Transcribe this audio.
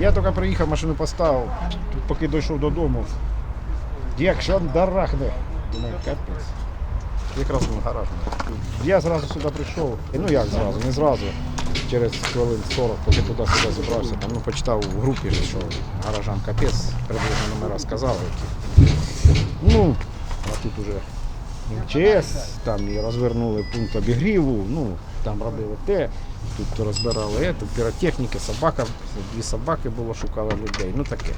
Я тільки приїхав, машину поставив, поки дійшов додому. Як шандарахне. Думаю, капець. Якраз був гараж. Я зразу сюди прийшов. Ну як зразу, не зразу. Через хвилин 40, поки туди-сюди зібрався, там, ну, почитав в групі, що гаражам капець, приблизно номера сказали. Ну, а тут уже МЧС, там і розвернули пункт обігріву, ну, там робили те, тут розбирали це, піротехніки, собака, дві собаки було, шукали людей, ну таке.